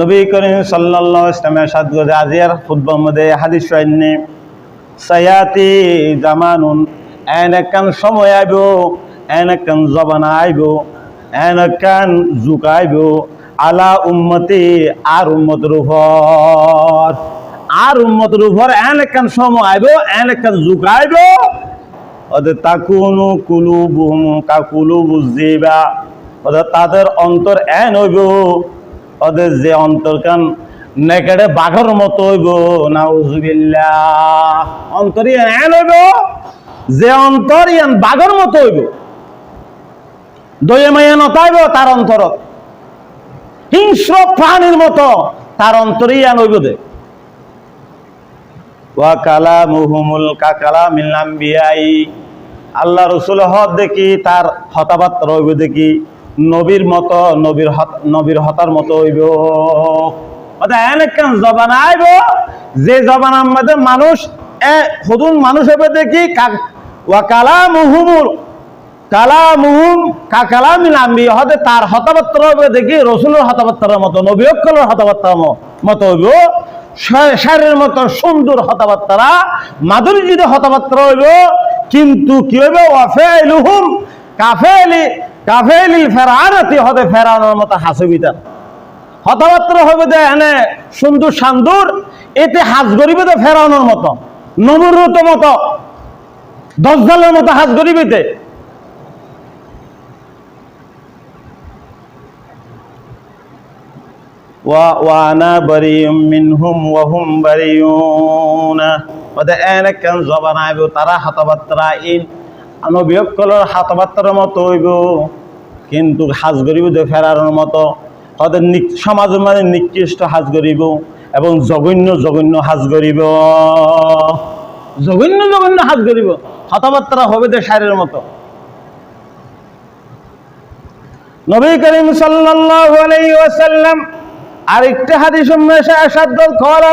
নবী করিম সাল্লাল্লাহু ইসলামের সাদ আজিয়ার ফুটবল মধ্যে হাদিস সৈন্যে সায়াতি জামানুন এন একখান সময় আইব এন একখান জবান আইব এন একখান যুগ আইব। আলা উম্মতি, আর উম্মতের উপর, আর উম্মতের উপর এন একখান সময় আইব এন একখান যুগ আইব। ওদের তাকুনু কুলুবুহুম কাকুলুবু জিবা ওদের তাদের অন্তর এন হইব। ওদের যে অন্তর কান নেকেড়ে বাঘর মতো হইব, নাউজুবিল্লাহ। অন্তর ইয়ান এন হইব, যে অন্তর ইয়ান বাঘর মতো হইব। দয়ে মাইয়া নতাইব, তার অন্তরত হিংস্র প্রাণীর মতো, তার অন্তরে ইয়ান হইব দে। ওয়া কালামুহুমুল কাকালামিল আম্বিয়াই। আল্লাহ রসুল হদ দেখি, তার হতাবাত্র হইব দেখি। নবীর মতো, নবীর নবীর হতার মতো হইব। এনেকান জবান আইব। যে জবান আমাদের মানুষ, এ সদুন মানুষ হবে দেখি ওয়া কালামুহুমুল, কালামুহুম কা কালামিল আম্বি হতে তার হতাবাত্র হবে দেখি, রসুলের হতাবাত্রার মতো, নবী অক্ষরের হতাবাত্রার ম- মতো হইব। শা- শারীরের মতো সুন্দর হতাবাত্রা মাধুরীজিত হতাবাত্রা হইব। কিন্তু কি হইব? ওয়াফেলুহুম কাফেলি কাফেলি ফেরানতি হতে ফেরানোর মতো হাসবিতা হতাবাত্র হবে দে এনে সুন্দর সান্দুর, এতে হাজ গরিবে তো ফেরানোর মতো, নমরুত মতো দশজালের মতো হাজ গরিবেতে জবান আইব, তারা হাতাবাত্রা ইন আনবিয়কলের হাতাবাত্রার মতো কিন্তু হাজ গরিব ফেরানোর মতো, তাদের সমাজের মানে নিকৃষ্ট হাজ গরিব এবং জঘন্য জঘন্য হাজ গরিব। জঘন্য জঘন্য হাজ গরিব, কথাবার্তা হবে দে সারের মতো। নবী করিম সাল্লাম আরেকটা হাদিস উম্মেশা আসাদ্দ কলা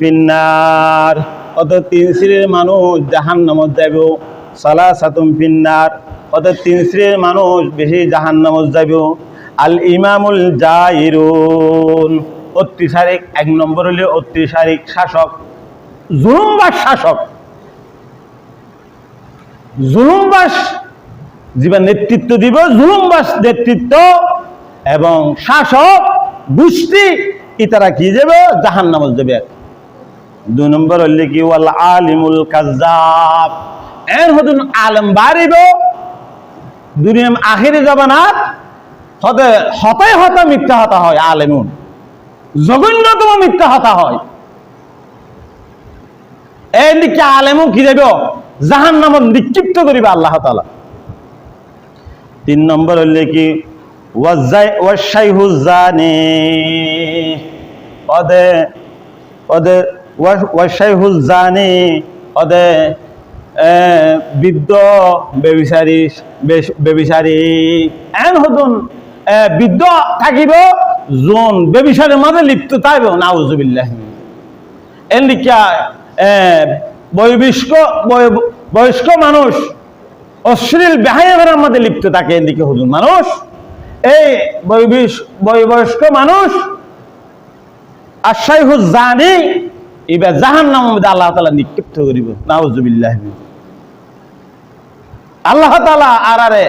ফিন্নার অত তিন শ্রেণির মানুষ জাহান জাহান্নামত যাইব সালাসাতুম ফিন্নার। অত তিন শ্রেণির মানুষ বেশি জাহান জাহান্নামত যাইব। আল ইমামুল জাইরুন, অত্রিশারিক, এক নম্বর হলে অত্রিশারিক শাসক। জুলুমবাস শাসক। জুলুমবাস জীবন নেতৃত্ব দিব, জুলুমবাস নেতৃত্ব এবং শাসক, গোষ্ঠী, ইতারা কি যাবে জাহান নামল যাবে দুই নম্বর হইলে কি, ওয়াল আলিমুল কাজাব এর হতুন আলম বাড়িব। আখিরি জবানাত হতে হতাই হতা মিথ্যা হতা হয় আলেমুন। জঘন্যতম মিথ্যা হতা হয়। এই দিকে আলেমও কি দেব? জাহান নামত নিক্ষিপ্ত করিবে আল্লাহ তালা তিন নম্বর হইলে কি ওয়াশাইহুজানে অদে অদে ওয়াশাইহুজানে অদে এ, বৃদ্ধ বেবিচারি বেবিচারি। এন হতুন এ, বৃদ্ধ থাকিব জোন বেবিচারের মাঝে লিপ্ত থাকবে নাউজুবিল্লাহ। এদিকে বয়স্ক বয়- বয়স্ক মানুষ অশ্লীল বেহায়ামের মধ্যে লিপ্ত থাকে এদিকে হুজুর মানুষ। এই বয়বিস- বয়- বয়স্ক মানুষ আশাই জানি এবার জাহান নাম আল্লাহ তালা নিক্ষিপ্ত করিব নাউজুবিল্লাহ। আল্লাহ তালা আর আরে